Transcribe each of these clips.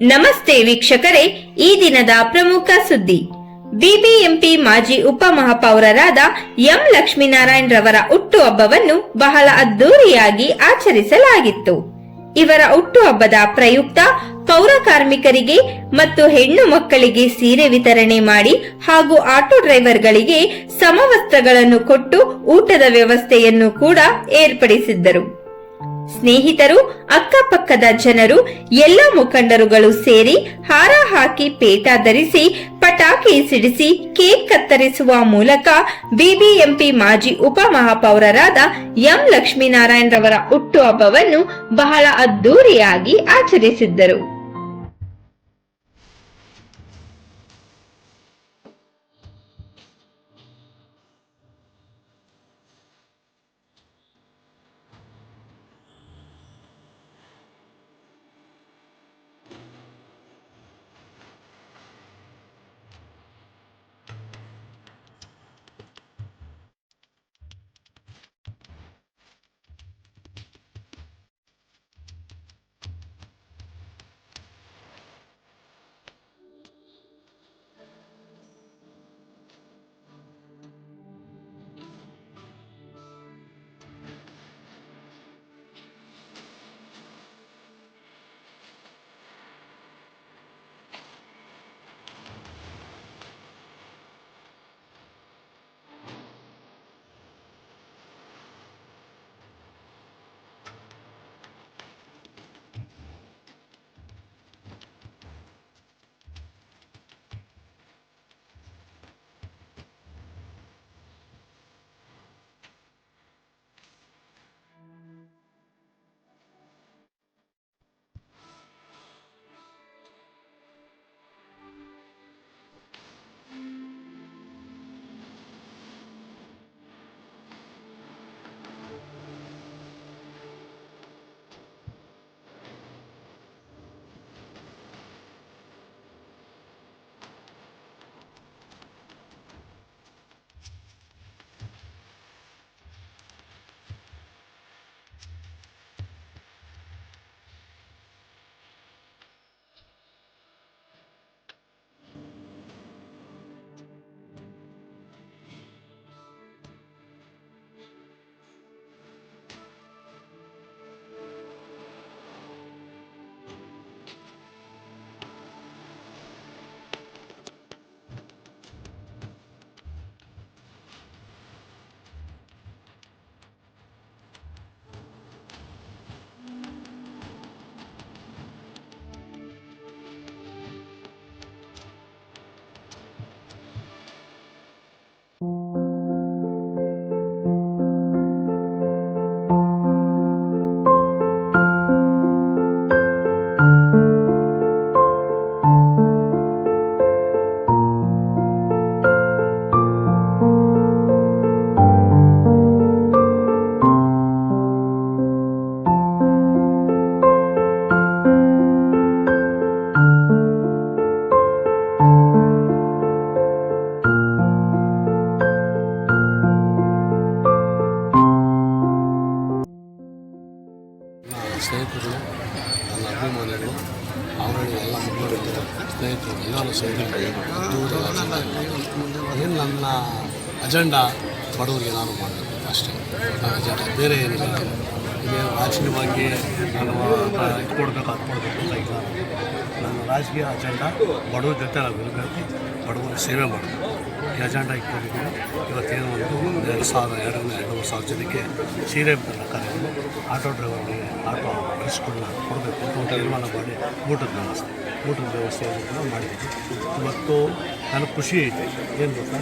ನಮಸ್ತೆ ವೀಕ್ಷಕರೇ, ಈ ದಿನದ ಪ್ರಮುಖ ಸುದ್ದಿ. ಬಿಬಿಎಂಪಿ ಮಾಜಿ ಉಪಮಹಾಪೌರರಾದ ಎಂ ಲಕ್ಷ್ಮೀನಾರಾಯಣ್ ರವರ ಹುಟ್ಟುಹಬ್ಬವನ್ನು ಬಹಳ ಅದ್ದೂರಿಯಾಗಿ ಆಚರಿಸಲಾಗಿತ್ತು. ಇವರ ಹುಟ್ಟುಹಬ್ಬದ ಪ್ರಯುಕ್ತ ಪೌರ ಕಾರ್ಮಿಕರಿಗೆ ಮತ್ತು ಹೆಣ್ಣು ಮಕ್ಕಳಿಗೆ ಸೀರೆ ವಿತರಣೆ ಮಾಡಿ ಹಾಗೂ ಆಟೋ ಡ್ರೈವರ್ಗಳಿಗೆ ಸಮವಸ್ತ್ರಗಳನ್ನು ಕೊಟ್ಟು ಊಟದ ವ್ಯವಸ್ಥೆಯನ್ನು ಕೂಡ ಏರ್ಪಡಿಸಿದ್ದರು. ಸ್ನೇಹಿತರು, ಅಕ್ಕಪಕ್ಕದ ಜನರು, ಎಲ್ಲ ಮುಖಂಡರುಗಳು ಸೇರಿ ಹಾರ ಹಾಕಿ ಪೇಟ ಧರಿಸಿ, ಪಟಾಕಿ ಸಿಡಿಸಿ, ಕೇಕ್ ಕತ್ತರಿಸುವ ಮೂಲಕ ಬಿಬಿಎಂಪಿ ಮಾಜಿ ಉಪಮಹಾಪೌರರಾದ ಎಂ ಲಕ್ಷ್ಮೀನಾರಾಯಣ್ ರವರ ಹುಟ್ಟುಹಬ್ಬವನ್ನು ಬಹಳ ಅದ್ದೂರಿಯಾಗಿ ಆಚರಿಸಿದ್ದರು. ಸ್ನೇಹಿತರು ನನ್ನ ಅಭಿಮಾನಿಗಳು, ಅವರಲ್ಲಿ ಎಲ್ಲ ಮುಖಂಡರು ಸ್ನೇಹಿತರು, ಎಲ್ಲರೂ ಸೇರಿ ನನ್ನ ಅಜೆಂಡಾ ಬಡವರಿಗೆ ನಾನು ಮಾಡಬೇಕು ಅಷ್ಟೇ. ನನ್ನ ಅಜೆಂಡಾ ಬೇರೆ ಏನಿಲ್ಲ ಇದೇನು ರಾಜಕೀಯವಾಗಿ ನಾನು ಇಟ್ಕೊಡ್ಬೇಕು ಹಾಕ್ಕೊಡ್ಬೇಕು ಅಂತ ಇಲ್ಲ. ನನ್ನ ರಾಜಕೀಯ ಅಜೆಂಡಾ ಬಡವ್ರ ಜೊತೆ ನಾವು ಇರಬೇಕು ಬಡವರಿಗೆ ಸೇವೆ ಮಾಡಬೇಕು. ಈ ಇಟ್ಕೊಂಡಿದ್ದೀವಿ ಇವತ್ತೇನು ಒಂದು ಎರಡು ಸಾವಿರ, ಎರಡರಿಂದ ಎರಡೂವರೆ ಸಾವಿರ ಜನಕ್ಕೆ ಸೀರೆ ವಿತರಣಾ ಆಟೋ ಡ್ರೈವರ್ಗೆ ಆಟೋ ಡ್ರೆಸ್ಗಳನ್ನ ಕೊಡಬೇಕು ಅಂತ ತೀರ್ಮಾನ ಮಾಡಿ ಊಟದ ವ್ಯವಸ್ಥೆ, ಊಟದ ವ್ಯವಸ್ಥೆಯನ್ನು ಕೂಡ ಮಾಡಿದ್ದೀವಿ. ಇವತ್ತು ನನಗೆ ಖುಷಿ ಐತೆ ಏನು ಗೊತ್ತಾ?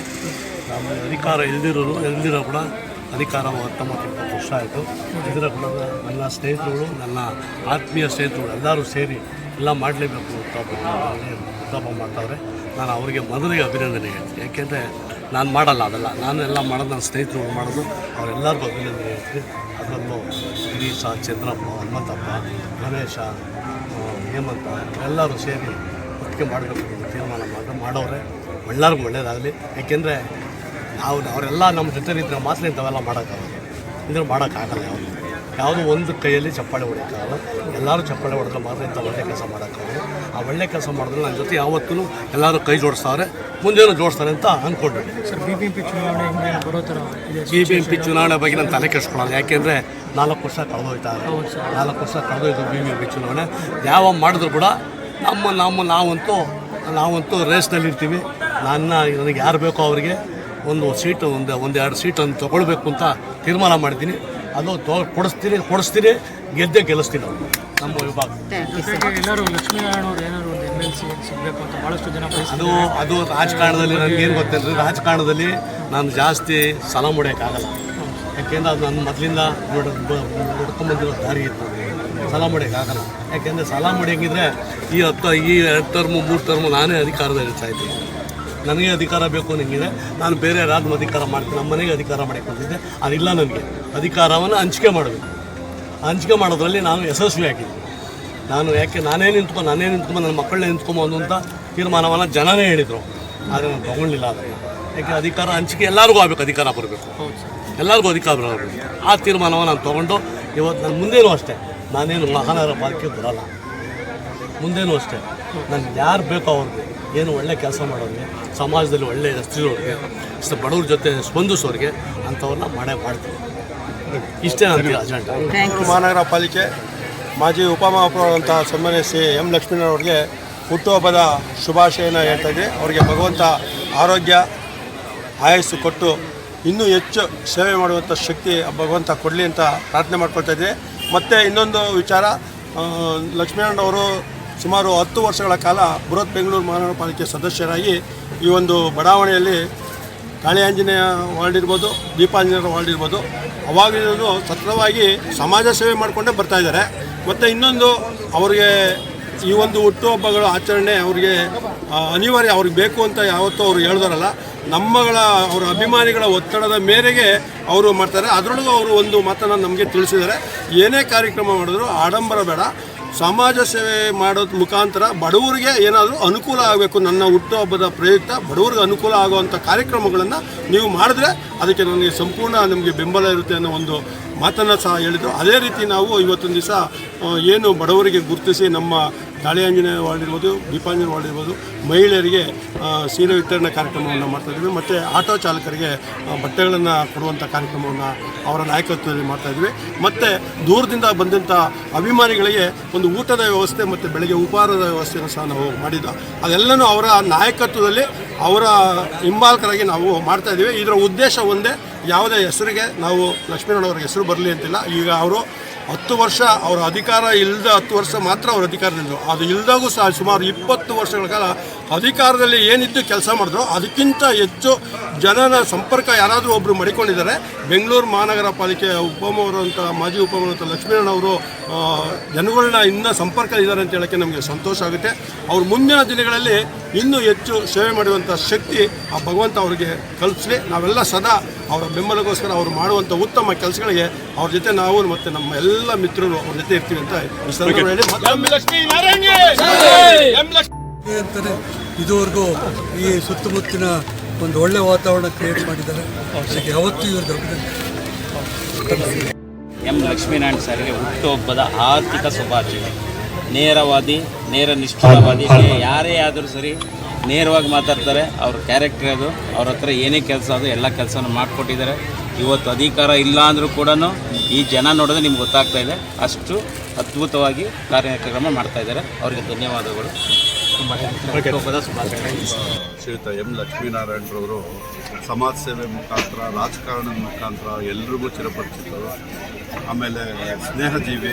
ನಮ್ಮ ಅಧಿಕಾರ ಇಲ್ದಿರೋರು, ಇಲ್ದಿರೋ ಕೂಡ ಅಧಿಕಾರ ಹತ್ತೊಂಬತ್ತು ಇಪ್ಪತ್ತು ವರ್ಷ ಆಯಿತು. ಇದರ ಕೂಡ ನನ್ನ ಸ್ನೇಹಿತರುಗಳು, ನನ್ನ ಆತ್ಮೀಯ ಸ್ನೇಹಿತರುಗಳು ಎಲ್ಲರೂ ಸೇರಿ ಎಲ್ಲ ಮಾಡಲೇಬೇಕು ಹುತ್ತಾಪ ಮಾಡ್ತಾವ್ರೆ. ನಾನು ಅವರಿಗೆ ಮೊದಲಿಗೆ ಅಭಿನಂದನೆ ಹೇಳ್ತೀನಿ. ಯಾಕೆಂದರೆ ನಾನು ಮಾಡಲ್ಲ ಅದೆಲ್ಲ. ನಾನು ಎಲ್ಲ ಮಾಡೋದು ನನ್ನ ಸ್ನೇಹಿತರು ಮಾಡೋದು, ಅವರೆಲ್ಲರಿಗೂ ಅಭಿನಂದನೆ ಹೇಳ್ತೀನಿ. ಅದರಲ್ಲೂ ಗಿರೀಶ, ಚಂದ್ರಪ್ಪ, ಹನುಮಂತಪ್ಪ ಗಣೇಶ ಹೇಮಂತ, ಎಲ್ಲರೂ ಸೇರಿ ಒಟ್ಟಿಗೆ ಮಾಡಬೇಕು ತೀರ್ಮಾನ ಮಾಡಿ ಮಾಡೋರೆ. ಎಲ್ಲರಿಗೂ ಒಳ್ಳೇದಾಗಲಿ. ಯಾಕೆಂದರೆ ನಾವು ಅವರೆಲ್ಲ ನಮ್ಮ ಜೊತೆ ಇದ್ದರೆ ಮಾತ್ರ ಇಂಥವೆಲ್ಲ ಮಾಡೋಕ್ಕಾಗಲ್ಲ. ಇದ್ರೆ ಮಾಡೋಕ್ಕಾಗಲ್ಲ ಯಾವುದು. ಯಾವುದೋ ಒಂದು ಕೈಯಲ್ಲಿ ಚಪ್ಪಾಳೆ ಹೊಡಿಯೋಕ್ಕಾಗಲ್ಲ. ಎಲ್ಲರೂ ಚಪ್ಪಾಳೆ ಹೊಡೆದ್ರೆ ಮಾತ್ರ ಇಂಥ ಒಳ್ಳೆ ಕೆಲಸ ಮಾಡೋಕ್ಕಾಗಲ್ಲ. ಆ ಒಳ್ಳೆ ಕೆಲಸ ಮಾಡಿದ್ರೆ ನನ್ನ ಜೊತೆ ಯಾವತ್ತೂ ಎಲ್ಲರೂ ಕೈ ಜೋಡಿಸ್ತಾರೆ ಮುಂದೇನು ಜೋಡಿಸ್ತಾರೆ ಅಂತ ಅಂದ್ಕೊಂಡಿದ್ದೀನಿ sir B B M P ಚುನಾವಣೆ ಹಿಂದೆ ಬರೋ ಥರ ಬಿ ಬಿ ಎಂ ಪಿ ಚುನಾವಣೆ ಬಗ್ಗೆ ನಾನು ತಲೆ ಕೆಡಿಸ್ಕೊಳ್ಳಲ್ಲ. ಯಾಕೆಂದರೆ ನಾಲ್ಕು ವರ್ಷ ಕಳೆದೋಯ್ತಾರೆ ನಾಲ್ಕು ವರ್ಷ ಕಳೆದೋಯ್ತು ಬಿ ಬಿ ಎಂ ಪಿ ಚುನಾವಣೆ. ಯಾವ ಮಾಡಿದ್ರು ಕೂಡ ನಮ್ಮ ನಮ್ಮ ನಾವಂತೂ ನಾವಂತೂ ರೇಸ್ನಲ್ಲಿ ಇರ್ತೀವಿ. ನನ್ನ ನನಗೆ ಯಾರು ಬೇಕೋ ಅವರಿಗೆ ಒಂದು ಸೀಟು ಒಂದು ಒಂದೆರಡು ಸೀಟನ್ನು ತೊಗೊಳ್ಬೇಕು ಅಂತ ತೀರ್ಮಾನ ಮಾಡಿದ್ದೀನಿ. ಅದು ತೋ ಕೊಡಿಸ್ತೀರಿ ಕೊಡಿಸ್ತೀನಿ ಗೆದ್ದೆ ಗೆಲ್ಲಿಸ್ತೀನಿ ನಾವು ನಮ್ಮ ವಿಭಾಗ. ಎಲ್ಲರೂ ಲಕ್ಷ್ಮೀನಾರಾಯಣ ಅವ್ರು ಏನಾದ್ರು ಒಂದು ಎಂ ಎಲ್ ಸಿ ಸಿಗಬೇಕು ಅಂತ ಭಾಳಷ್ಟು ಜನ ಅದು ಅದು ರಾಜಕಾರಣದಲ್ಲಿ ನನಗೇನು ಗೊತ್ತಿಲ್ಲ ರಾಜಕಾರಣದಲ್ಲಿ ನಾನು ಜಾಸ್ತಿ ಸಲ ಮುಡಿಯೋಕ್ಕಾಗಲ್ಲ. ಯಾಕೆಂದ್ರೆ ಅದು ನನ್ನ ಮೊದಲಿಂದ ನೋಡ ನೋಡ್ಕೊಂಬಂದಿರೋ ದಾರಿ ಇತ್ತು ಸಲ ಮಾಡೋಕ್ಕಾಗಲ್ಲ ಯಾಕೆಂದರೆ ಸಲ ಮಾಡೋಂಗಿದ್ರೆ ಈ ಹತ್ತು ಈ ಎರಡು ಟರ್ಮು ಮೂರು ಟರ್ಮು ನಾನೇ ಅಧಿಕಾರದಲ್ಲಿ ಇರ್ತಾ ಇದ್ದೀನಿ ನನಗೆ ಅಧಿಕಾರ ಬೇಕು ನನಗಿದೆ ನಾನು ಬೇರೆ ಯಾರಾದ್ರೂ ಅಧಿಕಾರ ಮಾಡ್ತೀನಿ ನಮ್ಮ ಮನೆಗೆ ಅಧಿಕಾರ ಮಾಡಕ್ಕೆ ಬಂದಿದ್ದೆ ಅದಿಲ್ಲ ನನಗೆ. ಅಧಿಕಾರವನ್ನು ಹಂಚಿಕೆ ಮಾಡಬೇಕು. ಹಂಚಿಕೆ ಮಾಡೋದ್ರಲ್ಲಿ ನಾನು ಯಶಸ್ವಿ ಆಗಿದ್ದೀನಿ ನಾನು ಯಾಕೆ ನಾನೇ ನಿಂತ್ಕೊ, ನಾನೇ ನಿಂತ್ಕೊಂಬ ನನ್ನ ಮಕ್ಕಳನ್ನೇ ನಿಂತ್ಕೊಂಬೋದು ಅಂತ ತೀರ್ಮಾನವನ್ನು ಜನನೇ ಹೇಳಿದರು. ಆದರೆ ನಾನು ತೊಗೊಂಡಿಲ್ಲ ಅದನ್ನು ಯಾಕೆ ಅಧಿಕಾರ ಹಂಚಿಕೆ ಎಲ್ಲರಿಗೂ ಆಗಬೇಕು, ಅಧಿಕಾರ ಬರಬೇಕು ಎಲ್ಲರಿಗೂ ಅಧಿಕಾರ ಬರಬೇಕು ಆ ತೀರ್ಮಾನವನ್ನು ನಾನು ತೊಗೊಂಡು ಇವತ್ತು ನಾನು ಮುಂದೇನೂ ಅಷ್ಟೇ, ನಾನೇನು ಮಹಾನಗರ ಪಾಲಿಕೆ ಬರಲ್ಲ. ಮುಂದೇನೂ ಅಷ್ಟೇ ನನಗೆ ಯಾರು ಬೇಕೋ ಅವ್ರಿಗೆ, ಏನು ಒಳ್ಳೆ ಕೆಲಸ ಮಾಡೋರಿಗೆ, ಸಮಾಜದಲ್ಲಿ ಒಳ್ಳೆಯ ಹೆಸರಿರೋರಿಗೆ ಬಡವ್ರ ಜೊತೆ ಸ್ಪಂದಿಸೋರಿಗೆ ಅಂಥವ್ರನ್ನ ಮಾಡೇ ಮಾಡ್ತೀನಿ. ಇಷ್ಟೇ ನನ್ನ ಅಜೆಂಡಾ ಬೆಂಗಳೂರು ಮಹಾನಗರ ಪಾಲಿಕೆ ಮಾಜಿ ಉಪಮಹಾಪೌರಂಥ ಸನ್ಮಾನ್ಯ ಶ್ರೀ ಎಂ ಲಕ್ಷ್ಮೀನವ್ರಿಗೆ ಹುಟ್ಟುಹಬ್ಬದ ಶುಭಾಶಯನ ಹೇಳ್ತಾ ಇದ್ವಿ ಅವರಿಗೆ ಭಗವಂತ ಆರೋಗ್ಯ ಆಯಸ್ಸು ಕೊಟ್ಟು ಇನ್ನೂ ಹೆಚ್ಚು ಸೇವೆ ಮಾಡುವಂಥ ಶಕ್ತಿ ಭಗವಂತ ಕೊಡಲಿ ಅಂತ ಪ್ರಾರ್ಥನೆ ಮಾಡ್ಕೊಳ್ತಾ ಇದ್ವಿ ಮತ್ತು ಇನ್ನೊಂದು ವಿಚಾರ ಲಕ್ಷ್ಮೀನಾರಾಯಣ ಅವರು ಸುಮಾರು ಹತ್ತು ವರ್ಷಗಳ ಕಾಲ ಬೃಹತ್ ಬೆಂಗಳೂರು ಮಹಾನಗರ ಪಾಲಿಕೆ ಸದಸ್ಯರಾಗಿ ಈ ಒಂದು ಬಡಾವಣೆಯಲ್ಲಿ ಕಾಳಿ ಆಂಜನೇಯ ವಾರ್ಡ್ ಇರ್ಬೋದು ದೀಪಾಂಜನೇಯ ವಾರ್ಡ್ ಇರ್ಬೋದು. ಅವಾಗಿನೂ ಸತತವಾಗಿ ಸಮಾಜ ಸೇವೆ ಮಾಡಿಕೊಂಡೇ ಬರ್ತಾ ಇದ್ದಾರೆ. ಮತ್ತು ಇನ್ನೊಂದು, ಅವರಿಗೆ ಈ ಒಂದು ಹುಟ್ಟುಹಬ್ಬಗಳ ಆಚರಣೆ ಅವರಿಗೆ ಅನಿವಾರ್ಯ ಅವ್ರಿಗೆ ಬೇಕು ಅಂತ ಯಾವತ್ತೂ ಅವರು ಹೇಳ್ದಾರಲ್ಲ. ನಮ್ಮಗಳ, ಅವರ ಅಭಿಮಾನಿಗಳ ಒತ್ತಡದ ಮೇರೆಗೆ ಅವರು ಮಾಡ್ತಾರೆ. ಅದರೊಳಗೂ ಅವರು ಒಂದು ಮಾತನ್ನು ನಮಗೆ ತಿಳಿಸಿದ್ದಾರೆ. ಏನೇ ಕಾರ್ಯಕ್ರಮ ಮಾಡಿದ್ರು ಆಡಂಬರ ಬೇಡ. ಸಮಾಜ ಸೇವೆ ಮಾಡೋದ್ ಮುಖಾಂತರ ಬಡವರಿಗೆ ಏನಾದರೂ ಅನುಕೂಲ ಆಗಬೇಕು ನನ್ನ ಹುಟ್ಟುಹಬ್ಬದ ಪ್ರಯುಕ್ತ ಬಡವರಿಗೆ ಅನುಕೂಲ ಆಗುವಂಥ ಕಾರ್ಯಕ್ರಮಗಳನ್ನು ನೀವು ಮಾಡಿದ್ರೆ ಅದಕ್ಕೆ ನನಗೆ ಸಂಪೂರ್ಣ ನಮಗೆ ಬೆಂಬಲ ಇರುತ್ತೆ ಅನ್ನೋ ಒಂದು ಮಾತನ್ನು ಸಹ ಹೇಳಿದರು. ಅದೇ ರೀತಿ ನಾವು ಇವತ್ತೊಂದು ದಿವಸ ಏನು ಬಡವರಿಗೆ ಗುರುತಿಸಿ ನಮ್ಮ ತಾಳೆ ಆಂಜನೇಯ ವಾರ್ಡ್ ಇರ್ಬೋದು ದೀಪಾಂಜನ ವಾರ್ಡ್ ಇರ್ಬೋದು, ಮಹಿಳೆಯರಿಗೆ ಸೀರೆ ವಿತರಣೆ ಕಾರ್ಯಕ್ರಮವನ್ನು ಮಾಡ್ತಾಯಿದ್ವಿ ಮತ್ತು ಆಟೋ ಚಾಲಕರಿಗೆ ಬಟ್ಟೆಗಳನ್ನು ಕೊಡುವಂಥ ಕಾರ್ಯಕ್ರಮವನ್ನು ಅವರ ನಾಯಕತ್ವದಲ್ಲಿ ಮಾಡ್ತಾಯಿದ್ವಿ ಮತ್ತು ದೂರದಿಂದ ಬಂದಂಥ ಅಭಿಮಾನಿಗಳಿಗೆ ಒಂದು ಊಟದ ವ್ಯವಸ್ಥೆ ಮತ್ತು ಬೆಳಗ್ಗೆ ಉಪಹಾರದ ವ್ಯವಸ್ಥೆಯನ್ನು ಸಹ ನಾವು ಮಾಡಿದ್ದು ಅದೆಲ್ಲನೂ ಅವರ ನಾಯಕತ್ವದಲ್ಲಿ ಅವರ ಹಿಂಬಾಲಕರಾಗಿ ನಾವು ಮಾಡ್ತಾಯಿದ್ದೀವಿ ಇದರ ಉದ್ದೇಶ ಒಂದೇ, ಯಾವುದೇ ಹೆಸರಿಗೆ ನಾವು ಲಕ್ಷ್ಮೀನಾರಾಯಣವ್ರ ಹೆಸರು ಬರಲಿ ಅಂತಿಲ್ಲ. ಈಗ ಅವರು ಹತ್ತು ವರ್ಷ ಅವರ ಅಧಿಕಾರ ಇಲ್ಲದ ಹತ್ತು ವರ್ಷ ಮಾತ್ರ ಅವರ ಅಧಿಕಾರದಿಂದ ಅದು ಇಲ್ಲದಾಗೂ ಸಹ ಸುಮಾರು ಇಪ್ಪತ್ತು ವರ್ಷಗಳ ಕಾಲ ಅಧಿಕಾರದಲ್ಲಿ ಏನಿದ್ದು ಕೆಲಸ ಮಾಡಿದ್ರು ಅದಕ್ಕಿಂತ ಹೆಚ್ಚು ಜನನ ಸಂಪರ್ಕ ಯಾರಾದರೂ ಒಬ್ಬರು ಮಡಿಕೊಂಡಿದ್ದಾರೆ. ಬೆಂಗಳೂರು ಮಹಾನಗರ ಪಾಲಿಕೆ ಉಪಮವರು ಅಂತ ಮಾಜಿ ಉಪಮವರು ಅಂತ ಲಕ್ಷ್ಮೀನಾರಾಯಣ ಅವರು ಆ, ಜನಗಳನ್ನ ಇನ್ನೂ ಸಂಪರ್ಕ ಇದ್ದಾರೆ ಅಂತ ಹೇಳೋಕ್ಕೆ ನಮಗೆ ಸಂತೋಷ ಆಗುತ್ತೆ. ಅವ್ರು ಮುಂದಿನ ದಿನಗಳಲ್ಲಿ ಇನ್ನೂ ಹೆಚ್ಚು ಸೇವೆ ಮಾಡುವಂಥ ಶಕ್ತಿ ಆ ಭಗವಂತ ಅವರಿಗೆ ಕಲ್ಪಿಸಲಿ. ನಾವೆಲ್ಲ ಸದಾ ಅವರ ಬೆಂಬಲಕ್ಕೋಸ್ಕರ ಅವರು ಮಾಡುವಂಥ ಉತ್ತಮ ಕೆಲಸಗಳಿಗೆ ಅವ್ರ ಜೊತೆ ನಾವು ಮತ್ತು ನಮ್ಮ ಎಲ್ಲ ಮಿತ್ರರು ಅವ್ರ ಜೊತೆ ಇರ್ತೀವಿ ಅಂತ ಈ ಸಂದರ್ಭದಲ್ಲಿ ಅಂತಾರೆ ಇದುವರೆಗೂ ಈ ಸುತ್ತಮುತ್ತಿನ ಒಂದು ಒಳ್ಳೆ ವಾತಾವರಣ ಕ್ರಿಯೇಟ್ ಮಾಡಿದ್ದಾರೆ. ಅದಕ್ಕೆ ಯಾವತ್ತೂ ಇವ್ರಿಗೆ ಅಭಿನಂದನೆ ಎಂ. ಲಕ್ಷ್ಮೀನಾರಾಯಣ ಸರ್ಗೆ ಹುಟ್ಟುಹಬ್ಬದ ಆರ್ಥಿಕ ಶುಭಾಶಯ ನೇರವಾದಿ ನೇರ ನಿಷ್ಠುರವಾದಿ ಯಾರೇ ಆದರೂ ಸರಿ ನೇರವಾಗಿ ಮಾತಾಡ್ತಾರೆ ಅವ್ರ ಕ್ಯಾರೆಕ್ಟರ್ ಅದು ಅವ್ರ ಹತ್ರ ಏನೇ ಕೆಲಸ ಅದು ಎಲ್ಲ ಕೆಲಸನೂ ಮಾಡಿಕೊಟ್ಟಿದ್ದಾರೆ. ಇವತ್ತು ಅಧಿಕಾರ ಇಲ್ಲ ಅಂದರೂ ಕೂಡ ಈ ಜನ ನೋಡಿದ್ರೆ ನಿಮ್ಗೆ ಗೊತ್ತಾಗ್ತಾ ಇದೆ. ಅಷ್ಟು ಅದ್ಭುತವಾಗಿ ಕಾರ್ಯಕ್ರಮ ಮಾಡ್ತಾ ಇದ್ದಾರೆ. ಅವರಿಗೆ ಧನ್ಯವಾದಗಳು. ಶ್ರೀಯುತ ಎಂ ಲಕ್ಷ್ಮೀನಾರಾಯಣರವರು ಸಮಾಜ ಸೇವೆ ಮುಖಾಂತರ ರಾಜಕಾರಣದ ಮುಖಾಂತರ ಎಲ್ರಿಗೂ ಚಿರಪರಿಚಿತರು. ಆಮೇಲೆ ಸ್ನೇಹಜೀವಿ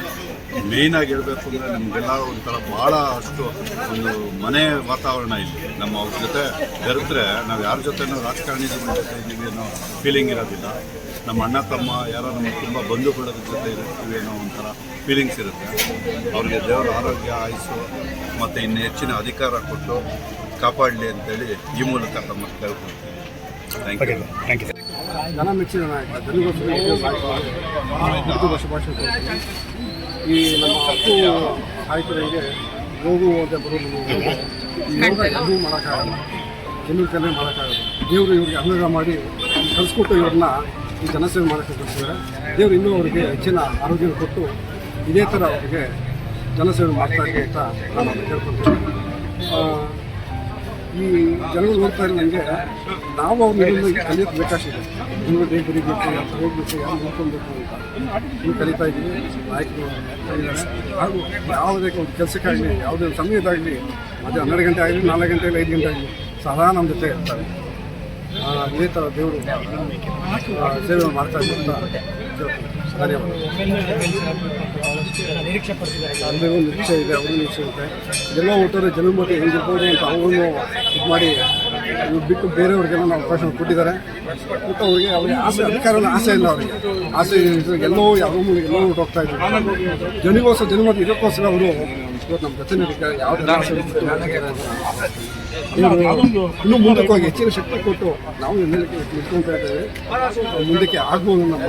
ಮೇಯ್ನಾಗಿ ಹೇಳಬೇಕು ಅಂದರೆ ನಮಗೆಲ್ಲ ಒಂಥರ ಭಾಳ ಅಷ್ಟು ಒಂದು ಮನೆ ವಾತಾವರಣ ಇಲ್ಲಿ. ನಮ್ಮ ಅವ್ರ ಜೊತೆ ಬೆರೆದ್ರೆ ನಾವು ಯಾರ ಜೊತೆನೂ ರಾಜಕಾರಣಿ ಜೊತೆ ಇದ್ದೀವಿ ಅನ್ನೋ ಫೀಲಿಂಗ್ ಇರೋದಿಲ್ಲ. ನಮ್ಮ ಅಣ್ಣ ತಮ್ಮ ಯಾರೋ ನಮಗೆ ತುಂಬ ಬಂಧು ಕೂಡ ಜೊತೆ ಇರ್ತೀವಿ ಅನ್ನೋ ಒಂಥರ ಫೀಲಿಂಗ್ಸ್ ಇರುತ್ತೆ. ಅವ್ರಿಗೆ ದೇವರ ಆರೋಗ್ಯ ಆಯಿಸು ಮತ್ತು ಇನ್ನು ಹೆಚ್ಚಿನ ಅಧಿಕಾರ ಕೊಟ್ಟು ಕಾಪಾಡಲಿ ಅಂತೇಳಿ ಈ ಮೂಲಕ ತಮ್ಮ ಕೇಳ್ಕೊಳ್ತೀನಿ. ಥ್ಯಾಂಕ್ ಯು ಜನ ಮೆಚ್ಚಿನ ನಾಯಕ ಜನಗೋಸ್ಕರ ಶುಭಾಶಯ ಕೋರ್ತೀನಿ. ಈ ನಮ್ಮ ಹಕ್ಕು ಸಾಹಿತ್ಯರಿಗೆ ಹೋಗು ಹೋದೆ ಬರೋದು ಯಾವುದೂ ಮಾಡೋಕ್ಕಾಗಲ್ಲ. ಕೆಲವು ಕಲೆ ಮಾಡೋಕ್ಕಾಗಲ್ಲ. ದೇವರು ಇವ್ರಿಗೆ ಅನುಗ್ರಹ ಮಾಡಿ ಕಲಿಸ್ಕೊಟ್ಟು ಇವ್ರನ್ನ ಈ ಜನಸೇವೆ ಮಾಡೋಕ್ಕೆ ಕೊಡ್ತಿದ್ದಾರೆ ದೇವರು ಇನ್ನೂ ಅವರಿಗೆ ಹೆಚ್ಚಿನ ಆರೋಗ್ಯ ಕೊಟ್ಟು ಇದೇ ಥರ ಅವರಿಗೆ ಜನಸೇವೆ ಮಾಡ್ತಾ ಇರಲಿ ಅಂತ ನಾನು ಕೇಳ್ಕೊತೀನಿ ಈ ಜನಗಳು ನೋಡ್ತಾ ಇರೋ ನನಗೆ ನಾವು ಅವ್ರ ಮೇಲೆ ಕಲಿಯೋದು ಬೇಕಾಗಿದೆ ಇನ್ನು ಹೇಗೆ ಬರೀಬೇಕು ಅಂತ ಹೋಗ್ಬೇಕು, ಯಾರು ನೋಡ್ಕೊಬೇಕು ಅಂತ ಇನ್ನು ಕಲಿತಾ ಇದ್ದೀವಿ ನಾಯಕರು. ಹಾಗೂ ಯಾವುದೇ ಒಂದು ಕೆಲಸಕ್ಕಾಗಲಿ, ಯಾವುದೇ ಒಂದು ಸಮಯದಾಗಲಿ, ಅದೇ ಹನ್ನೆರಡು ಗಂಟೆ ಆಗಲಿ, ನಾಲ್ಕು ಗಂಟೆ ಆಗಲಿ, ಐದು ಗಂಟೆ ಆಗಲಿ, ಸದಾ ನಮ್ಮ ಜೊತೆ ಇರ್ತಾರೆ. ಇದೇ ಥರ ದೇವರು ಸೇವೆ ಮಾಡ್ತಾ ನಿರೀಕ್ಷೆ ಒಂದು ನಿರೀಕ್ಷೆ ಇದೆ ಅವರು ನಿರೀಕ್ಷೆ ಇದೆ. ಎಲ್ಲ ಒಟ್ಟಾರೆ ಜನರ ಮಧ್ಯೆ ಹೆಂಗಿರ್ಬೋದು ಅಂತ ಅವ್ರನ್ನು ಇದು ಮಾಡಿ ಬಿಟ್ಟು ಬೇರೆಯವ್ರಿಗೆಲ್ಲ ನಾವು ಅವಕಾಶ ಕೊಟ್ಟಿದ್ದಾರೆ. ಮತ್ತು ಅವರಿಗೆ ಅವ್ರಿಗೆ ಆಸೆ ಅಧಿಕಾರ ಆಸೆ ಇಲ್ಲ ಅವರಿಗೆ. ಆಸೆ. ಎಲ್ಲೋ ಯಾವ ಎಲ್ಲೋ ಹೋಗ್ತಾ ಇದ್ದಾರೆ. ಜನಿಗೋಸ್ಕರ ಜನ ಮತ್ತು ಇದಕ್ಕೋಸ್ಕರ ಅವರು ಇವತ್ತು ನಮ್ಮ ಜೊತೆ ನಡೀತಾರೆ ಇನ್ನೂ ಮುಂದಕ್ಕೆ ಹೋಗಿ ಹೆಚ್ಚಿನ ಶಕ್ತಿ ಕೊಟ್ಟು ನಾವು ನಿಂತ್ಕೊಳ್ತಾ ಇದ್ದೇವೆ. ಮುಂದಕ್ಕೆ ಆಗ್ಬೋದು ನಮ್ಮ